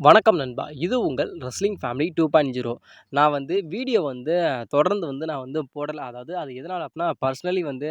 வணக்கம் நண்பா. இது உங்கள் wrestling family two point zero நான் வந்து வீடியோ வந்து தொடர்ந்து வந்து நான் வந்து போடலை. அதாவது அது எதனால் அப்படின்னா பர்சனலி வந்து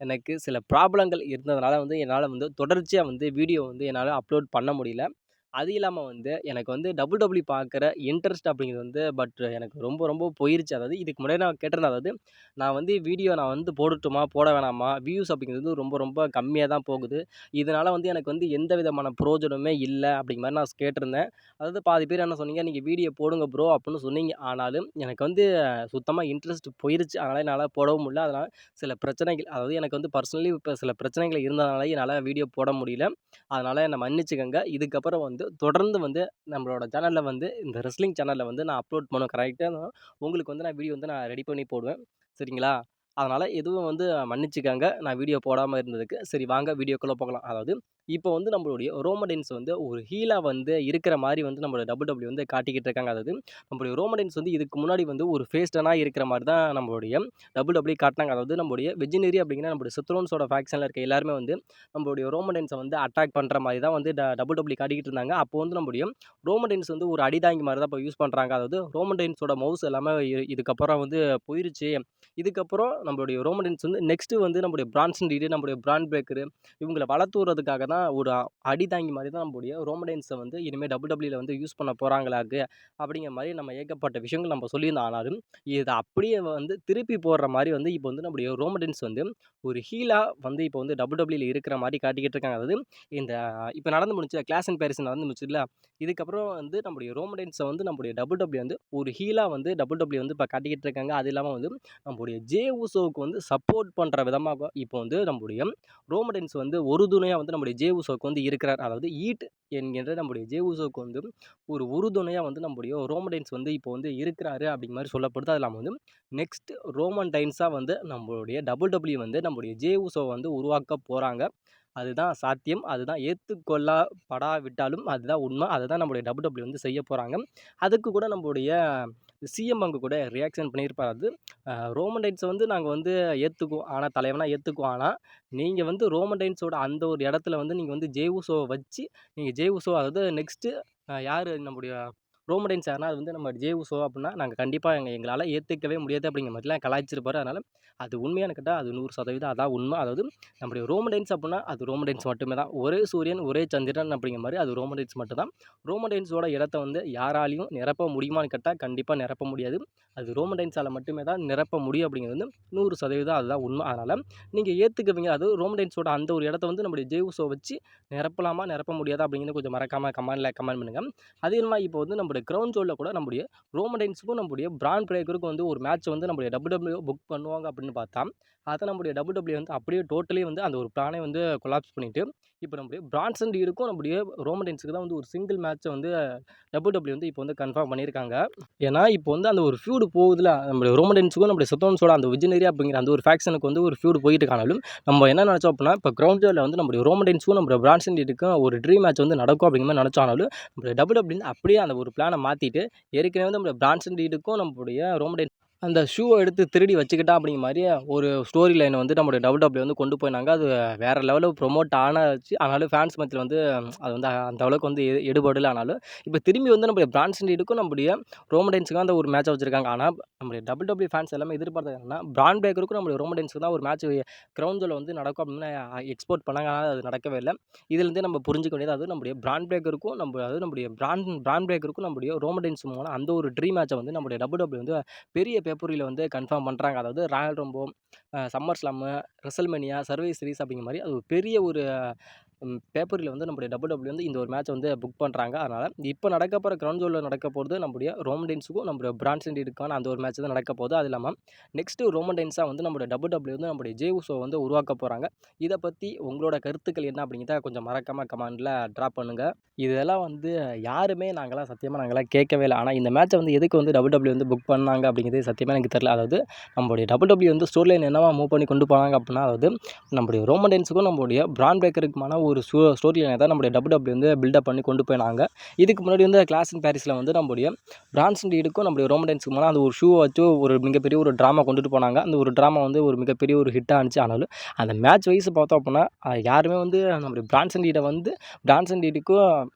எனக்கு சில ப்ராப்ளங்கள் இருந்ததுனால வந்து என்னால் வந்து தொடர்ச்சியாக வந்து வீடியோ வந்து என்னால் அப்லோட் பண்ண முடியல. அது இல்லாமல் வந்து எனக்கு வந்து டபுள் டபுள்யூ பார்க்குற இன்ட்ரெஸ்ட் அப்படிங்கிறது வந்து பட் எனக்கு ரொம்ப ரொம்ப போயிருச்சு. அதாவது இதுக்கு முன்னாடி நான் கேட்டிருந்தேன் அதாவது நான் வந்து வீடியோ நான் வந்து போடட்டுமா போட வேணாமா வியூஸ் அப்படிங்கிறது ரொம்ப ரொம்ப கம்மியாக தான் போகுது. இதனால் வந்து எனக்கு வந்து எந்த விதமான பிரயோஜனமே இல்லை அப்படிங்கிற மாதிரி நான் கேட்டிருந்தேன். அதாவது பாதி பேர் என்ன சொன்னீங்க நீங்கள் வீடியோ போடுங்க ப்ரோ அப்படின்னு சொன்னீங்க. ஆனாலும் எனக்கு வந்து சுத்தமாக இன்ட்ரெஸ்ட் போயிருச்சு. அதனால் என்னால் போடவும் முடியல. அதனால் சில பிரச்சனைகள் அதாவது எனக்கு வந்து பர்சனலி இப்போ சில பிரச்சனைகள் இருந்ததுனால என்னால் வீடியோ போட முடியல. அதனால் என்னை மன்னிச்சுக்கோங்க. இதுக்கப்புறம் வந்து தொடர்ந்து வந்து நம்மளோட சேனலில் வந்து இந்த ரெஸ்லிங் சேனலில் வந்து நான் அப்லோட் பண்ணுவேன். கரெக்டாக உங்களுக்கு வந்து நான் வீடியோ வந்து நான் ரெடி பண்ணி போடுவேன். சரிங்களா? அதனால் எதுவும் வந்து மன்னிச்சுக்கோங்க. நான் வீடியோ போடாமல் இருந்ததுக்கு. சரி வாங்க வீடியோக்குள்ளே போகலாம். அதாவது இப்போ வந்து நம்மளுடைய ரோமடென்ஸ் வந்து ஒரு ஹீலாக வந்து இருக்கிற மாதிரி வந்து நம்மளோட டபுள் டபுள்யூ வந்து காட்டிக்கிட்டு இருக்காங்க. அதாவது நம்மளுடைய ரோமடென்ஸ் வந்து இதுக்கு முன்னாடி வந்து ஒரு ஃபேஸ்டனாக இருக்கிற மாதிரி தான் நம்மளுடைய டபுள் டபுள்யூ காட்டினாங்க அதாவது நம்மளுடைய வெஜினரி அப்படிங்கிற நம்மளுடைய சித்ரோன்ஸோட ஃபேக்ஷனில் இருக்க எல்லாருமே வந்து நம்மளுடைய ரோமடென்ஸை வந்து அட்டாக் பண்ணுற மாதிரி தான் வந்து டபுள் டபுள்யூ காட்டிக்கிட்டு இருந்தாங்க. அப்போ வந்து நம்மளுடைய ரோமடென்ஸ் வந்து ஒரு அடிதாங்கி மாதிரி தான் இப்போ யூஸ் பண்ணுறாங்க அதாவது ரோமடென்ஸோட மவுஸ் எல்லாமே இதுக்கப்புறம் வந்து போயிருச்சு. இதுக்கப்புறம் நம்மளுடைய ரோமடென்ஸ் வந்து நெக்ஸ்ட்டு வந்து நம்மளுடைய பிரான்சன் ரீடு நம்மளுடைய பிராண்ட் பிரேக்கரு இவங்களை வளர்த்துறதுக்காக தான் ஒரு அடிதாங்கி மாதிரி தான் நம்முடைய ரோமடைன்ஸை வந்து இனிமேல் டபுள் டபுள்யூவில் வந்து யூஸ் பண்ண போகிறாங்களாக்கு அப்படிங்கிற மாதிரி நம்ம ஏகப்பட்ட விஷயங்கள் நம்ம சொல்லியிருந்தோம். ஆனாலும் இதை அப்படியே வந்து திருப்பி போடுற மாதிரி வந்து இப்போ வந்து நம்முடைய ரோமடென்ஸ் வந்து ஒரு ஹீலாக வந்து இப்போ வந்து டபுள் டபுள்யூவில் e இருக்கிற மாதிரி காட்டிக்கிட்டு இருக்காங்க. அதாவது இந்த இப்போ நடந்து முடிச்ச கிளாஸ் அண்ட் பேரிஸ் நடந்து முடிச்சுல இதுக்கப்புறம் வந்து நம்முடைய ரோமடைன்ஸை வந்து நம்முடைய டபுள் டபுள்யூ e வந்து ஒரு ஹீலாக வந்து டபுள் டபுள்யூ e வந்து இப்போ காட்டிக்கிட்டு இருக்காங்க. அது இல்லாமல் வந்து நம்மளுடைய ஜே உசோவுக்கு வந்து சப்போர்ட் பண்ணுற விதமாக இப்போ வந்து நம்முடைய ரோமடைன்ஸ் வந்து ஒரு துணையாக வந்து நம்முடைய ஜே ஜே ஊசோவுக்கு வந்து இருக்கிறார். அதாவது ஈட் என்கின்ற நம்முடைய ஜே ஊசோவுக்கு வந்து ஒரு உறுதுணையாக வந்து நம்முடைய ரோமடைன்ஸ் வந்து இப்போ வந்து இருக்கிறாரு அப்படிங்கிற மாதிரி சொல்லப்படுது. அது இல்லாமல் வந்து நெக்ஸ்ட் ரோமன் டைன்ஸாக வந்து நம்மளுடைய டபுள் டபுள்யூ வந்து நம்முடைய ஜே உசோ வந்து உருவாக்க போகிறாங்க அதுதான் சாத்தியம். அதுதான் ஏற்றுக்கொள்ளப்படாவிட்டாலும் அதுதான் உண்மை. அதை தான் நம்மளுடைய டபுள் டபுள்யூ வந்து செய்ய போகிறாங்க அதுக்கு கூட நம்மளுடைய சிஎம் அங்கே கூட ரியாக்ஷன் பண்ணியிருப்பார் அது. ரோமன் டைன்ஸை வந்து நாங்கள் வந்து ஏற்றுக்குவோம் ஆனால் தலைவனாக ஏற்றுக்குவோம் ஆனால் நீங்கள் வந்து ரோமன் டைன்ஸோட அந்த ஒரு இடத்துல வந்து நீங்கள் வந்து ஜேவுசோவை வச்சு நீங்கள் ஜேவுசோ அதாவது நெக்ஸ்ட்டு யார் நம்முடைய ரோமடைன்ஸ் சார்னால் அது வந்து நம்ம ஜே உசோ அப்படின்னா நாங்கள் கண்டிப்பாக எங்கள் எங்களால் ஏற்றுக்கவே முடியாது அப்படிங்கிற மாதிரிலாம் கலாய்ச்சிருப்பார். அதனால் அது உண்மையான கேட்டால் அது நூறு சதவீதம் அதான் உண்மை. அதாவது நம்முடைய ரோமடைன்ஸ் அப்படின்னா அது ரோமடைன்ஸ் மட்டுமே தான். ஒரே சூரியன் ஒரே சந்திரன் அப்படிங்கிற மாதிரி அது ரோமடைன்ஸ் மட்டும்தான் ரோமடைன்ஸோட இடத்த வந்து யாராலையும் நிரப்ப முடியுமான்னு கேட்டால் கண்டிப்பாக நிரப்ப முடியாது. அது ரோமடைன்ஸால் மட்டுமே தான் நிரப்ப முடியும் அப்படிங்கிறது வந்து நூறு சதவீதம் அதுதான் உண்மை. அதனால் நீங்கள் ஏற்றுக்குவீங்க அது ரோமடைன்ஸோட அந்த ஒரு இடத்த வந்து நம்முடைய ஜே உசோ வச்சு நிரப்பலாமா நிரப்ப முடியாதா அப்படிங்கிறது கொஞ்சம் மறக்காமல் கமெண்டில் கமெண்ட் பண்ணுங்கள் அதே மாதிரி இப்போ வந்து நம்மளுடைய க்ரௌண்ட் ஜோலில் கூட நம்முடைய ரோமடைன்ஸுக்கும் நம்முடைய பிராண்ட் பிரேக்கருக்கும் வந்து ஒரு மேட்ச் வந்து நம்முடைய டபுள் டபுள்யூ புக் பண்ணுவாங்க அப்படின்னு பார்த்தா அதை நம்முடைய டபுள் டபுள்யூ வந்து அப்படியே டோட்டலி வந்து அந்த ஒரு பிளானே வந்து கொலாப்ஸ் பண்ணிவிட்டு இப்போ நம்முடைய பிரான்சன் டீடுக்கும் நம்முடைய ரோமடென்ஸுக்கு தான் வந்து ஒரு சிங்கிள் மேட்ச்சை வந்து டபுள் டபுள்யூ வந்து இப்போ வந்து கன்ஃபார்ம் பண்ணியிருக்காங்க. ஏன்னா இப்போ வந்து அந்த ஒரு ஃபியூடு போகுதுல நம்மளுடைய ரோமடென்ஸுக்கும் நம்மளுடைய சத்தோன்ஸோட அந்த விஜினரி அப்படிங்கிற அந்த ஒரு ஃபேக்ஷனுக்கு வந்து ஒரு ஃபியூடு போயிட்டு காணாலும் நம்ம என்ன நினச்சோம் அப்படின்னா இப்போ கிரவுண்ட் ஜோலில் வந்து நம்மளுடைய ரோமடென்ஸுக்கும் நம்மளுடைய பிரான்சன் டீடுக்கும் ஒரு ட்ரீம் மேட்ச் வந்து நடக்கும் அப்படிங்கிற மாதிரி நினச்சாலும் நம்மளுடைய டபுள் டபுள்யூ அப்படியே அந்த ஒரு பிளானை மாற்றிட்டு ஏற்கனவே வந்து நம்மளுடைய பிரான்சன் டீடுக்கும் நம்மளுடைய ரோமடென்ஸ் அந்த ஷூவை எடுத்து திருடி வச்சுக்கிட்டா அப்படிங்கிற மாதிரி ஒரு ஸ்டோரி லைனை வந்து நம்மளுடைய டபுள் டபுள்யூ வந்து கொண்டு போயினாங்க. அது வேறு லெவலில் ப்ரொமோட் ஆனாச்சு. ஆனாலும் ஃபேன்ஸ் மத்தியில் வந்து அது வந்து அந்த அளவுக்கு வந்து எடுபடலை எடுபடல ஆனாலும். இப்போ திரும்பி வந்து நம்மளுடைய பிரான்சன் டீடுக்கும் நம்முடைய ரோமடைன்ஸுக்கும் அந்த ஒரு மேட்சை வச்சுருக்காங்க. ஆனால் நம்மளுடைய டபுள் டபுள்யூ ஃபேன்ஸ் எல்லாமே எதிர்பார்த்தது என்னன்னா பிராண்ட் பேக்கருக்கும் நம்மளுடைய ரோமடைன்ஸுக்கு தான் ஒரு மேட்ச் கிரவுண்ட் வந்து நடக்கும் அப்படின்னு எக்ஸ்போர்ட் பண்ணாங்க. ஆனால் அது நடக்கவே இல்லை. இதுலேருந்து நம்ம புரிஞ்சுக்க வேண்டியது அது நம்முடைய பிராண்ட் பிரேக்கருக்கும் நம்ம அது நம்முடைய பிராண்ட் பிராண்ட் பிரேக்கருக்கும் நம்முடைய ரோமடைன்ஸ் மூலம் அந்த ஒரு ட்ரீம் மேட்சை வந்து நம்மளுடைய டபுள் டபுள்யூ வந்து பெரிய பேப்பரியில் வந்து கன்ஃபார்ம் பண்ணுறாங்க அதாவது royal rumble summer slam WrestleMania survivor series அப்படிங்கிற மாதிரி அது ஒரு பெரிய ஒரு பேப்பரில் வந்து நம்முடைய டபுள் டபுள்யூ வந்து இந்த ஒரு மேட்ச் வந்து புக் பண்ணுறாங்க அதனால் இப்போ நடக்க போகிற கிரவுண்ட் ஜோலில் நடக்க போகிறது நம்முடைய ரோமன்டைன்ஸுக்கும் நம்முடைய பிரான்சன்டிடுக்கான அந்த ஒரு மேட்ச் தான் நடக்க போகுது. அது இல்லாமல் நெக்ஸ்ட்டு ரோமன்டைன்ஸாக வந்து நம்முடைய டபுள் டபுள்யூ வந்து நம்முடைய ஜே உசோ வந்து உருவாக்க போகிறாங்க இதை பற்றி உங்களோட கருத்துக்கள் என்ன அப்படிங்கிறத கொஞ்சம் மறக்காமல் கமெண்டில் ட்ராப் பண்ணுங்கள் இதெல்லாம் வந்து யாருமே நாங்களாம் சத்தியமாக நாங்களாம் கேட்கவே இல்லை. ஆனால் இந்த மேட்ச்சை வந்து எதுக்கு வந்து டபுள் டபுள்யூ வந்து புக் பண்ணாங்க அப்படிங்கிறது சத்தியமாக எனக்கு தெரியல. அதாவது நம்மளுடைய டபுள் டபுள்யூ வந்து ஸ்டோர் லைன் என்னவா மூவ் பண்ணி கொண்டு போனாங்க அப்படின்னா அதாவது நம்முடைய ரோமன்டைன்ஸுக்கும் நம்மளுடைய பிராண்ட் பிரேக்கருக்குமான ஒரு ஸ்டோ ஸ்டோரி லைனை தான் நம்முடைய டபிள்யூ வந்து பில்டப் பண்ணி கொண்டு போயினாங்க. இதுக்கு முன்னாடி வந்து கிளாஸ் இன் பாரிஸில் வந்து நம்முடைய பிரான்சன் டீடுக்கும் நம்முடைய ரோமடன்ஸுக்கு முன்னால் அந்த ஒரு ஷூவை வச்சு ஒரு மிகப்பெரிய ஒரு ட்ராமா கொண்டுட்டு போனாங்க. அந்த ஒரு ட்ராமா வந்து ஒரு மிகப்பெரிய ஒரு ஹிட்டாக இருந்துச்சு. ஆனாலும் அந்த மேட்ச் வைஸ் பார்த்தோம் அப்படின்னா யாருமே வந்து நம்முடைய பிரான்சன் ரீடை வந்து பிரான்சன் ரீடுக்கும்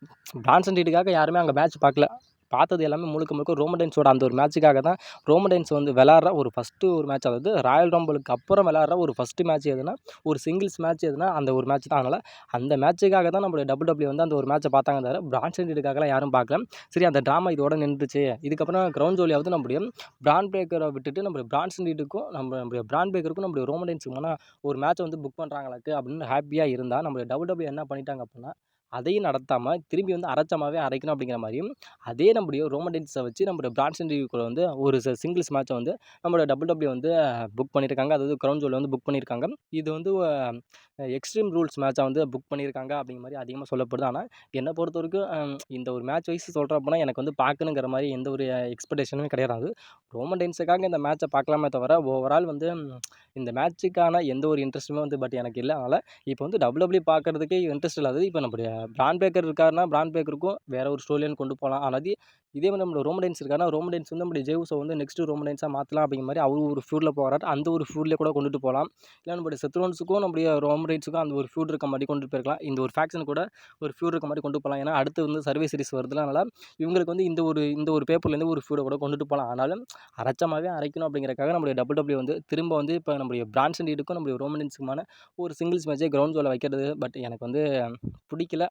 பிரான்சன் ரீடுக்காக யாருமே அங்கே மேட்ச் பார்க்கல. பார்த்தது எல்லாமே முழுக்க முழுக்க ரோமடன்ஸோட அந்த ஒரு மேட்ச்சுக்காக தான் ரோமடன்ஸ் வந்து விளாட்ற ஒரு ஃபஸ்ட்டு ஒரு மேட்ச் அதாவது ராயல் ரம்பலுக்கு அப்புறம் விளாட்ற ஒரு ஃபஸ்ட்டு மேட்ச் எதுனா ஒரு சிங்கிள்ஸ் மேட்ச் எதுனா அந்த ஒரு மேட்ச் தான். அதனால் அந்த மேட்ச்சுக்காக தான் நம்மளுடைய டபுள் டபிள்யூ வந்து அந்த ஒரு மேட்ச்சை பார்த்தாங்க தவிர பிரான்சன் ரீடுக்காகலாம் யாரும் பார்க்கல. சரி அந்த ட்ராமா இதோட நின்றுச்சு. இதுக்கப்புறம் கிரவுண்ட் ஜோலியாவது நம்முடைய பிராண்ட் பிரேக்கரை விட்டுட்டு நம்ம பிரான்சன் ரீடுக்கும் நம்ம நம்மளுடைய பிராண்ட் பிரேக்கருக்கும் நம்மளுடைய ரோமடன்ஸுக்கு வேணால் ஒரு மேட்ச்சை வந்து புக் பண்ணுறாங்களுக்கு அப்படின்னு ஹாப்பியாக இருந்தால் நம்மளுடைய டபுள் டபிள்யூ என்ன பண்ணிட்டாங்க அப்படின்னா அதையும் நடத்தாமல் திரும்பி வந்து அரைச்சமாகவே அரைக்கணும் அப்படிங்கிற மாதிரியும் அதே நம்முடைய ரோமடன்ஸை வச்சு நம்மளுடைய பிரான்சன் ரீவியூக்குள்ள வந்து ஒரு சிங்கிள்ஸ் மேட்ச்சை வந்து நம்மளோட டபுள் டபிள்யூ வந்து புக் பண்ணியிருக்காங்க அதாவது கிரவுண்ட் ஜோல் வந்து புக் பண்ணியிருக்காங்க இது வந்து எக்ஸ்ட்ரீம் ரூல்ஸ் மேட்சாக வந்து புக் பண்ணியிருக்காங்க அப்படிங்கிற மாதிரி அதிகமாக சொல்லப்படுது. ஆனால் என்னை பொறுத்த வரைக்கும் இந்த ஒரு மேட்ச் வைஸ் சொல்கிறேன் எனக்கு வந்து பார்க்கணுங்கிற மாதிரி எந்த ஒரு எக்ஸ்பெக்டேஷனுமே கிடையாது. ரோமன் டென்ஸுக்காக இந்த மேட்ச்சை பார்க்கலாமே தவிர ஓவரால் வந்து இந்த மேட்ச்சுக்கான எந்த ஒரு இன்ட்ரெஸ்ட்டுமே வந்து பட் எனக்கு இல்லை. அதனால் இப்போ வந்து டபுள் டபுள்யூ பார்க்குறதுக்கே இன்ட்ரெஸ்ட் இல்லாதது இப்போ நம்முடைய பிராண்ட் பேக்கர் இருக்காருன்னா பிராண்ட் பேக்கருக்கும் வேற ஒரு ஸ்டோரியில் கொண்டு போகலாம் ஆனால் அது இதே மாதிரி நம்மளோட ரோமடைன்ஸ் இருக்காருன்னா ரோமடைன்ஸ் வந்து நம்மளுடைய ஜெய்ஸை வந்து நெக்ஸ்ட் ரோமடைன்ஸாக மாற்றலாம் அப்படிங்கிற மாதிரி அவர் ஒரு ஃபியூடில் போகிறாரு அந்த ஒரு ஃபியூட்லேயே கூட கொண்டுட்டு போகலாம் இல்லை நம்மளுடைய செத்ரோன்ஸுக்கும் நம்முடைய ரோமடைன்ஸுக்கும் அந்த ஒரு ஃபியூட் இருக்க மாதிரி கொண்டு போயிருக்கலாம். இந்த ஒரு ஃபேக்ஷன் கூட ஒரு ஃபியூட் இருக்க மாதிரி கொண்டு போகலாம் ஏன்னா அடுத்து வந்து சர்வே சீரிஸ் வருதுல அதனால் இவங்களுக்கு வந்து இந்த ஒரு இந்த ஒரு பேப்பர்லேருந்து ஒரு ஃபியூடை கூட கொண்டுட்டு போகலாம் ஆனாலும் அரைச்சமாகவே அரைக்கணும் அப்படிங்கிறக்காக நம்மளுடைய டபுள் டபிள்யூ வந்து திரும்ப வந்து இப்போ நம்மளுடைய பிரான்ஸ் ரீடுக்கும் நம்மளுடைய ரோமடைன்ஸுக்குமான ஒரு சிங்கிள்ஸ் மேட்சே கிரவுண்ட் ஜோலில் வைக்கிறது. பட் எனக்கு வந்து பிடிக்கல.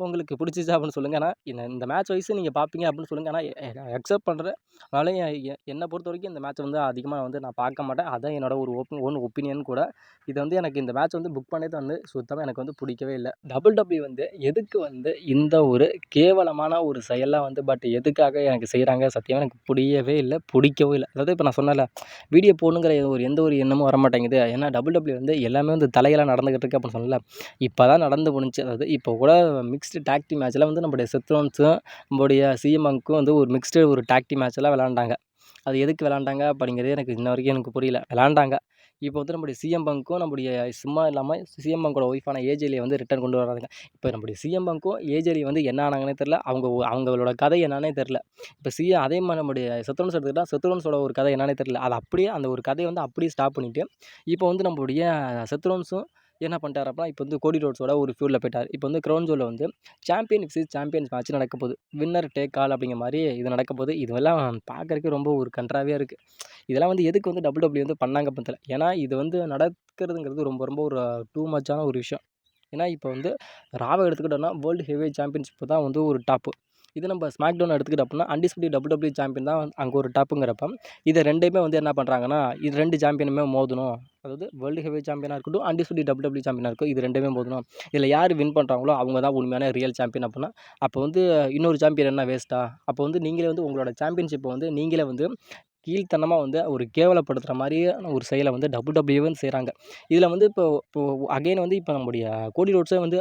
உங்களுக்கு பிடிச்சிச்சா அப்படின்னு சொல்லுங்கள் ஆனால் இந்த மேட்ச் வைஸ் நீங்கள் பார்ப்பீங்க அப்படின்னு சொல்லுங்கள் ஆனால் அக்செப்ட் பண்ணுறேன் அதனால என்னை பொறுத்த வரைக்கும் இந்த மேட்ச் வந்து அதிகமாக வந்து நான் பார்க்க மாட்டேன். அதான் என்னோட ஒரு ஓப்பன் ஓன் ஒப்பீனியன் கூட. இது வந்து எனக்கு இந்த மேட்ச் வந்து புக் பண்ணது வந்து சுத்தமாக எனக்கு வந்து பிடிக்கவே இல்லை. டபுள் டபிள்யூ வந்து எதுக்கு வந்து இந்த ஒரு கேவலமான ஒரு செயலாக வந்து பட் எதுக்காக எனக்கு செய்கிறாங்க சத்தியமாக எனக்கு புரியவே இல்லை பிடிக்கவும் இல்லை. அதாவது இப்போ நான் சொன்னல வீடியோ போடணுங்கிற ஒரு எந்த ஒரு எண்ணமும் வர மாட்டேங்குது ஏன்னா டபுள் டபிள்யூ வந்து எல்லாமே வந்து தலையெல்லாம் நடந்துகிட்டு இருக்கு அப்படின்னு சொல்லல இப்போ தான் நடந்து முடிஞ்சு அதாவது இப்போ கூட மிக்ஸ்டு டாக்டி மேட்ச்சில் வந்து நம்முடைய செத்ரோன்ஸும் நம்மளுடைய சிஎம்அங்க்கும் வந்து ஒரு மிக்ஸ்டு ஒரு டாக்டி மேட்ச்செல்லாம் விளாண்டாங்க அது எதுக்கு விளாண்டாங்க அப்படிங்கிறது எனக்கு இன்ன வரைக்கும் எனக்கு புரியல. விளாண்டாங்க இப்போ வந்து நம்முடைய சிஎம் பங்க்கும் நம்முடைய சும்மா இல்லாமல் சிஎம் பங்கோட ஒய்ஃபான ஏஜேலியை வந்து ரிட்டர்ன் கொண்டு வராங்க இப்போ நம்முடைய சிஎம் பங்க்கும் ஏஜேலி வந்து என்ன ஆனாங்கன்னே தெரில அவங்க அவங்களோட கதை என்னன்னே தெரில இப்போ சி அதே மாதிரி நம்முடைய சத்ரன்ஸ் எடுத்துக்கிட்டால் சத்ரோன்ஸோட ஒரு கதை என்னன்னே தெரில அது அப்படியே அந்த ஒரு கதையை வந்து அப்படியே ஸ்டாப் பண்ணிவிட்டு இப்போ வந்து நம்மளுடைய சத்ரோன்ஸும் என்ன பண்ணிட்டார் அப்படின்னா இப்போ வந்து கோடி ரோட்ஸோட ஒரு ஃபியூரில் போயிட்டார். இப்போ வந்து க்ரௌன் ஜோவில் வந்து சாம்பியன் விக்ஸஸ் சாம்பியன்ஸ் மேட்ச் நடக்க போகுது. வின்னர் டேக் ஆல் அப்படிங்கிற மாதிரி இது நடக்க போகுது. இதெல்லாம் பார்க்குறக்கு ரொம்ப ஒரு கன்றாவே இருக்குது இதெல்லாம் வந்து எதுக்கு வந்து டபுள் டபுள்யூ வந்து பண்ணாங்க பத்தல ஏன்னா இது வந்து நடக்கிறதுங்கிறது ரொம்ப ரொம்ப ஒரு டூ மச்சான ஒரு விஷயம். ஏன்னா இப்போ வந்து ராவை எடுத்துக்கிட்டோன்னா வேர்ல்டு ஹெவி சாம்பியன்ஷிப் தான் வந்து ஒரு டாப்பு இது நம்ம ஸ்மாக் டவுன் எடுத்துக்கிட்டோம் அப்படின்னா டபுள் டபுள்யூ சாம்பியன் தான் அங்கே ஒரு டாப்புங்கிறப்ப இதை ரெண்டையுமே வந்து என்ன பண்ணுறாங்கன்னா இது ரெண்டு சாம்பியனுமே மோதணும். அதாவது வேர்ல்டு ஹெவி சாம்பியனாக இருக்கட்டும் அண்டிஸ்பியூட்டி டபுள் டபுள்யூ சாம்பியனாக இருக்கும் இது ரெண்டுமே போதணும் இதில் யார் வின் பண்ணுறாங்களோ அவங்க தான் உண்மையான ரியல் சாம்பியன் அப்படின்னா அப்போ வந்து இன்னொரு சாம்பியன் என்ன வேஸ்ட்டா அப்போ வந்து நீங்களே வந்து உங்களோட சாம்பியன்ஷிப்பை வந்து நீங்களே வந்து கீழ்த்தனமாக வந்து ஒரு கேவலப்படுத்துகிற மாதிரியான ஒரு செயலை வந்து டபுள் டபுள்யூன்னு செய்கிறாங்க இதில் வந்து இப்போ இப்போ அகைன் வந்து இப்போ நம்முடைய கோடி ரோட்ஸே வந்து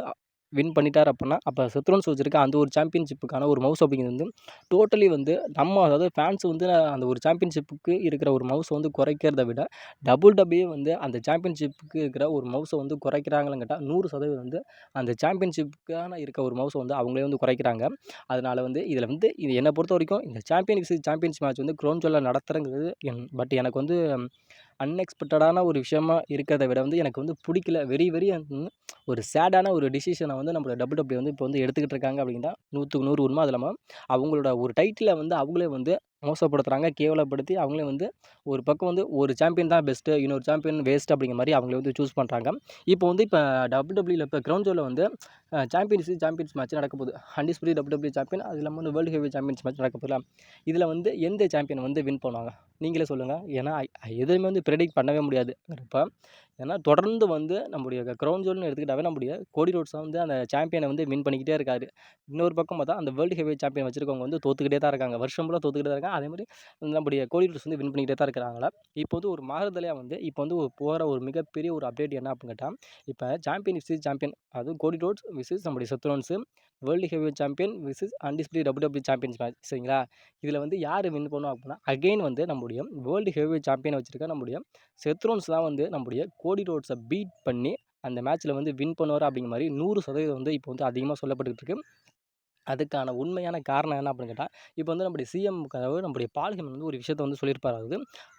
வின் பண்ணிட்டார் அப்படின்னா அப்போ செத்ரோன்ஸ் வச்சிருக்க அந்த ஒரு சாம்பியன்ஷிப்புக்கான ஒரு மவுஸ் அப்படிங்கிறது வந்து டோட்டலி வந்து நம்ம அதாவது ஃபேன்ஸ் வந்து அந்த ஒரு சாம்பியன்ஷிப்புக்கு இருக்கிற ஒரு மவுஸை வந்து குறைக்கிறத விட டபுள் டபிள்யூ வந்து அந்த சாம்பியன்ஷிப்புக்கு இருக்கிற ஒரு மவுஸை வந்து குறைக்கிறாங்களான்னு கேட்டால் நூறு சதவீதம் வந்து அந்த சாம்பியன்ஷிப்புக்கான இருக்க ஒரு மவுஸை வந்து அவங்களே வந்து குறைக்கிறாங்க. அதனால் வந்து இதில் வந்து இது என்னை பொறுத்த வரைக்கும் இந்த சாம்பியன்ஸ் சாம்பியன்ஸ் மேட்ச் வந்து க்ரௌன் நடத்துறங்கிறது என் பட் எனக்கு வந்து அன்எக்ஸ்பெக்டடான ஒரு விஷயமா இருக்கிறத விட வந்து எனக்கு வந்து பிடிக்கல. வெரி வெரி ஒரு சேடான ஒரு டிசிஷனை வந்து நம்மளோட டபுள் டபிள்யூ வந்து இப்போ வந்து எடுத்துக்கிட்டு இருக்காங்க அப்படின்னா நூற்றுக்கு நூறு உண்மை அது இல்லாமல் அவங்களோட ஒரு டைட்டிலை வந்து அவங்களே வந்து மோசப்படுத்துகிறாங்க கேவலப்படுத்தி அவங்களே வந்து ஒரு பக்கம் வந்து ஒரு சாம்பியன் தான் பெஸ்ட்டு இன்னொரு சாம்பியன் வேஸ்ட் அப்படிங்கிற மாதிரி அவங்களே வந்து சூஸ் பண்ணுறாங்க இப்போ வந்து இப்போ டபுள் டபிள்யூல இப்போ கிரவுண்ட் ஜோவில் வந்து சாம்பியன்ஸ் சாம்பியன்ஸ் மேட்ச் நடக்க போகுது. ஹண்டிஸ்பிரி டபுள் டபிள்யூ சாம்பியன் அது இல்லாமல் வந்து வேர்ல்டு ஹெவி சாம்பியன்ஸ் மேட்ச் நடக்க போகுதுல. இதில் வந்து எந்த சாம்பியன் வந்து வின் பண்ணுவாங்க? நீங்களே சொல்லுங்கள் ஏன்னா எதுவுமே வந்து ப்ரெடிக்ட் பண்ணவே முடியாது. இப்போ ஏன்னா தொடர்ந்து வந்து நம்முடைய கிரவுண்ட் ஜோல்னு எடுத்துக்கிட்டாவே நம்முடைய கோடி ரோட்ஸ் வந்து அந்த சாம்பியனை வந்து வின் பண்ணிக்கிட்டே இருக்காரு. இன்னொரு பக்கம் பார்த்தா அந்த வேர்ல்டு ஹெவி சாம்பியன் வச்சிருக்கவங்க வந்து தோத்துக்கிட்டே தான் இருக்காங்க. வருஷம் ஃபுல்லாக தோத்துக்கிட்டே தான் இருக்காங்க. அதே மாதிரி நம்முடைய கோடி ரோட்ஸ் வந்து வின் பண்ணிக்கிட்டே தான் இருக்கிறாங்களா? இப்போ வந்து ஒரு மாறுதலையாக வந்து இப்போ வந்து ஒரு போகிற ஒரு மிகப்பெரிய ஒரு அப்டேட் என்ன அப்படின்னு கேட்டால் இப்போ சாம்பியன் விசிஸ் சாம்பியன் அதுவும் கோடி ரோட்ஸ் விசிஸ் நம்முடைய சத்ரோன்ஸு world heavy champion versus undisputed double W champions match சரிங்களா? இதில் வந்து யார் வின் பண்ணுவோம் அப்படின்னா அகைன் வந்து நம்முடைய வேர்ல்டு ஹெவி சாம்பியன் வச்சிருக்க நம்முடைய செத்ரோன்ஸ் தான் வந்து நம்முடைய கோடி ரோட்ஸை பீட் பண்ணி அந்த மேட்ச்சில் வந்து வின் பண்ணுவார் அப்படிங்கிற மாதிரி நூறு சதவீதம் வந்து இப்போ வந்து அதிகமாக சொல்லப்பட்டுக்கிட்டு இருக்குது அதுக்கான உண்மையான காரணம் என்ன அப்படின்னு கேட்டால் இப்போ வந்து நம்முடைய சிஎம் அதாவது நம்முடைய பால்கன் வந்து ஒரு விஷயத்த வந்து சொல்லியிருப்பார். அது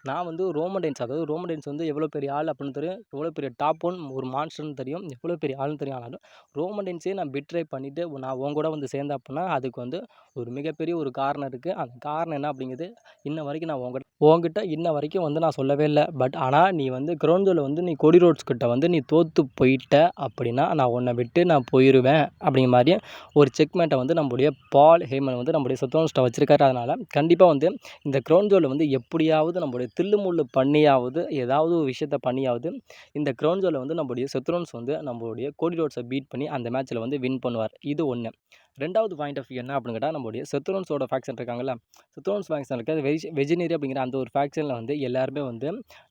நான் வந்து ரோமன் டைன்ஸ் அதாவது ரோமன் டைன்ஸ் வந்து எவ்வளோ பெரிய ஆள் அப்படின்னு தெரியும் எவ்வளோ பெரிய டாப் ஒன் ஒரு மான்ஸ்டர்னு தெரியும் எவ்வளோ பெரிய ஆள்னு தெரியும் ஆனாலும் ரோமன்டைன்ஸே நான் பிட்ரை பண்ணிவிட்டு நான் உன் கூட வந்து சேர்ந்தேன் அப்படின்னா அதுக்கு வந்து ஒரு மிகப்பெரிய ஒரு காரணம் இருக்குது அந்த காரணம் என்ன அப்படிங்கிறது இன்ன வரைக்கும் நான் உங்ககிட்ட உங்ககிட்ட இன்ன வரைக்கும் வந்து நான் சொல்லவே இல்லை. பட் ஆனால் நீ வந்து கிரௌண்ட் வந்து நீ கொடி ரோட்ஸ் கிட்ட வந்து நீ தோற்று போயிட்ட அப்படின்னா நான் உன்னை விட்டு நான் போயிடுவேன் அப்படிங்கிற மாதிரி ஒரு செக்மேட்டை வந்து நம்முடைய பால் ஹேமன் வந்து நம்முடைய சத்தோன்ஸ்ட்டை வச்சுருக்காரு. அதனால் கண்டிப்பாக வந்து இந்த கிரௌண்ட் ஜோவில் வந்து எப்படியாவது நம்முடைய தில்லுமுள்ளு பண்ணியாவது ஏதாவது ஒரு விஷயத்த பண்ணியாவது இந்த க்ரௌண்ட் வந்து நம்முடைய செத்ரோன்ஸ் வந்து நம்மளுடைய கோடி ரோட்ஸை பீட் பண்ணி அந்த மேட்ச்சில் வந்து வின் பண்ணுவார். இது ஒன்று ரெண்டாவது பாயிண்ட் ஆஃப் வியூ என்ன அப்படின்னு கேட்டால் நம்மளுடைய செத்ரோன்ஸோட ஃபேக்ஷன் இருக்காங்கல்ல செத்துரோன்ஸ் ஃபேக்ஷன் இருக்க வெஜ் வெஜினேரி அப்படிங்கிற அந்த ஒரு ஃபேக்ஷனில் வந்து எல்லாருமே வந்து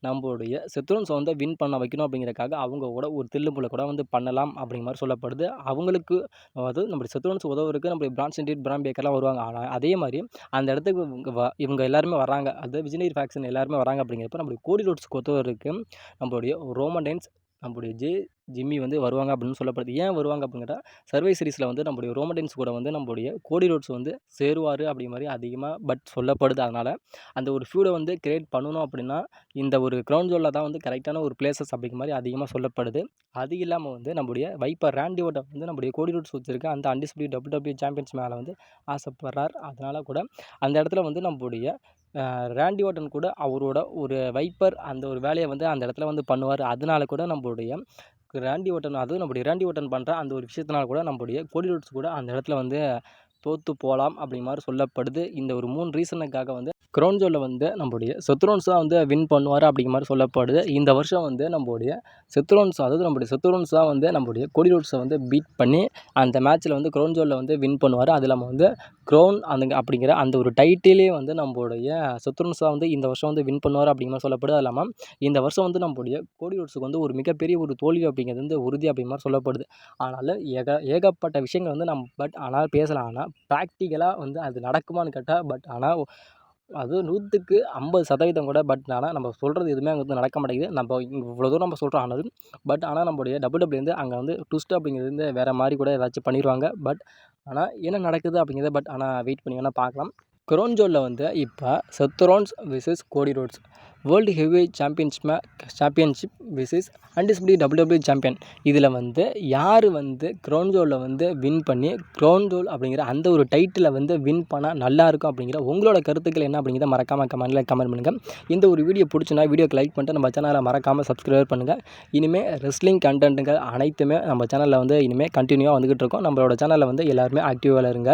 நம்மளுடைய செத்ரோன்ஸை வந்து வின் பண்ண வைக்கணும் அப்படிங்கிறக்காக அவங்க கூட ஒரு தில்லுமுள்ள கூட வந்து பண்ணலாம் அப்படிங்கிற மாதிரி சொல்லப்படுது. அவங்களுக்கு அதாவது நம்மளுடைய செத்துரோன்ஸ் உதவுறதுக்கு நம்மளுடைய பிரான்ஸ் இண்டியட் பிரான் பேக்கர்லாம் வருவாங்க. ஆனால் அதே மாதிரி அந்த இடத்துக்கு இவங்க இவங்க எல்லாருமே வராங்க. அது விஜினரி ஃபேக்ஷன் எல்லாருமே வராங்க அப்படிங்கிறப்ப நம்மளுடைய கோடி ரோட்ஸ் உதவுறதுக்கு நம்மளுடைய ரோமன்டைன்ஸ் நம்முடைய ஜே ஜிம்மி வந்து வருவாங்க அப்படின்னு சொல்லப்படுது. ஏன் வருவாங்க அப்படின்னு கேட்டால் சர்வே சீரிஸில் வந்து நம்முடைய ரோமன்டைன்ஸ் கூட வந்து நம்முடைய கோடி ரோட்ஸ் வந்து சேருவார் அப்படி மாதிரி அதிகமாக பட் சொல்லப்படுது. அதனால் அந்த ஒரு ஃபியூடை வந்து கிரியேட் பண்ணணும் அப்படின்னா இந்த ஒரு கிரவுண்ட் ஜோனில் தான் வந்து கரெக்டான ஒரு பிளேசஸ் அப்படிங்கிற மாதிரி அதிகமாக சொல்லப்படுது. அது இல்லாமல் வந்து நம்முடைய வைப்பர் ரேண்டி ஓட்டை வந்து நம்முடைய கோடி ரோட்ஸ் வச்சிருக்க அந்த அண்டிஸ்பியூட் டபிள்யூ டபிள்யூ சாம்பியன்ஸ் மேலே வந்து ஆசைப்படுறார். அதனால் கூட அந்த இடத்துல வந்து நம்முடைய ரேண்டி ஓட்டன் கூட அவரோட ஒரு வைப்பர் அந்த ஒரு வேலையை வந்து அந்த இடத்துல வந்து பண்ணுவார். அதனால கூட நம்மளுடைய ரேண்டி ஓட்டன் அதுவும் நம்முடைய ரேண்டி ஓட்டன் பண்ணுற அந்த ஒரு விஷயத்தினால கூட நம்முடைய கோடி ரோட்ஸ் கூட அந்த இடத்துல வந்து தோற்று போகலாம் அப்படிங்கிற மாதிரி சொல்லப்படுது. இந்த ஒரு மூணு ரீசனுக்காக வந்து கிரவுண்ட் வந்து நம்முடைய செத்ரோன்ஸ் தான் வந்து வின் பண்ணுவார் அப்படிங்கிற மாதிரி சொல்லப்படுது. இந்த வருஷம் வந்து நம்மளுடைய செத்ரோன்ஸ் அதாவது நம்முடைய செத்ரோன்ஸ் தான் வந்து நம்முடைய கோடி ரோட்ஸை வந்து பீட் பண்ணி அந்த மேட்ச்சில் வந்து கிரவுண்ட் வந்து வின் பண்ணுவார். அது இல்லாமல் வந்து க்ரோன் அந்த அப்படிங்கிற அந்த ஒரு டைட்டிலே வந்து நம்மளுடைய செத்ரோன்ஸ் தான் வந்து இந்த வருஷம் வந்து வின் பண்ணுவார் அப்படிங்கிற மாதிரி சொல்லப்படுது. அது இல்லாமல் இந்த வருஷம் வந்து நம்முடைய கோடி ரோட்ஸுக்கு வந்து ஒரு மிகப்பெரிய ஒரு தோல்வி அப்படிங்கிறது வந்து உறுதி அப்படிங்கிற மாதிரி சொல்லப்படுது. அதனால் ஏக ஏகப்பட்ட விஷயங்கள் வந்து நம்ம பட் ஆனால் பேசலாம். ஆனால் ப்ராக்டிக்கலாக வந்து அது நடக்குமான்னு கேட்டால் பட் ஆனால் அது நூற்றுக்கு ஐம்பது சதவீதம் கூட பட் ஆனால் நம்ம சொல்கிறது எதுவுமே அங்கே வந்து நடக்க மாட்டேங்குது. நம்ம இவ்வளோ தூரம் நம்ம சொல்கிறோம் ஆனது பட் ஆனால் நம்மளுடைய டபுள் டபுள் வந்து அங்கே வந்து ட்விஸ்ட் அப்படிங்கிறது வந்து வேறு மாதிரி கூட ஏதாச்சும் பண்ணிடுவாங்க பட் ஆனால் என்ன நடக்குது அப்படிங்கிறத பட் ஆனால் வெயிட் பண்ணி வேணால் பார்க்கலாம். குரோன்ஜோவில் வந்து இப்போ செத்ரோன்ஸ் versus Cody Rhodes. World heavy சாம்பியன்ஸ்மே championship versus undisputed double W champion இதில் வந்து யார் வந்து க்ரௌன் வந்து வின் பண்ணி குரோன்ஜோல் அப்படிங்கிற அந்த ஒரு டைட்டிலை வந்து வின் பண்ணால் நல்லாயிருக்கும் அப்படிங்கிற உங்களோட கருத்துக்கள் என்ன அப்படிங்கிறத மறக்காமல் கமெண்ட்டில் கமெண்ட் பண்ணுங்கள் இந்த ஒரு வீடியோ பிடிச்சுன்னா வீடியோக்கு லைக் பண்ணிட்டு நம்ம சேனலை மறக்காமல் சப்ஸ்கிரைப் பண்ணுங்கள் இனிமேல் ரெஸ்லிங் கண்டென்ட்டுகள் அனைத்துமே நம்ம சேனலில் வந்து இனிமேல் கண்டினியூவாக வந்துக்கிட்டு இருக்கோம். நம்மளோட சேனலில் வந்து எல்லாருமே ஆக்டிவாக இருங்க.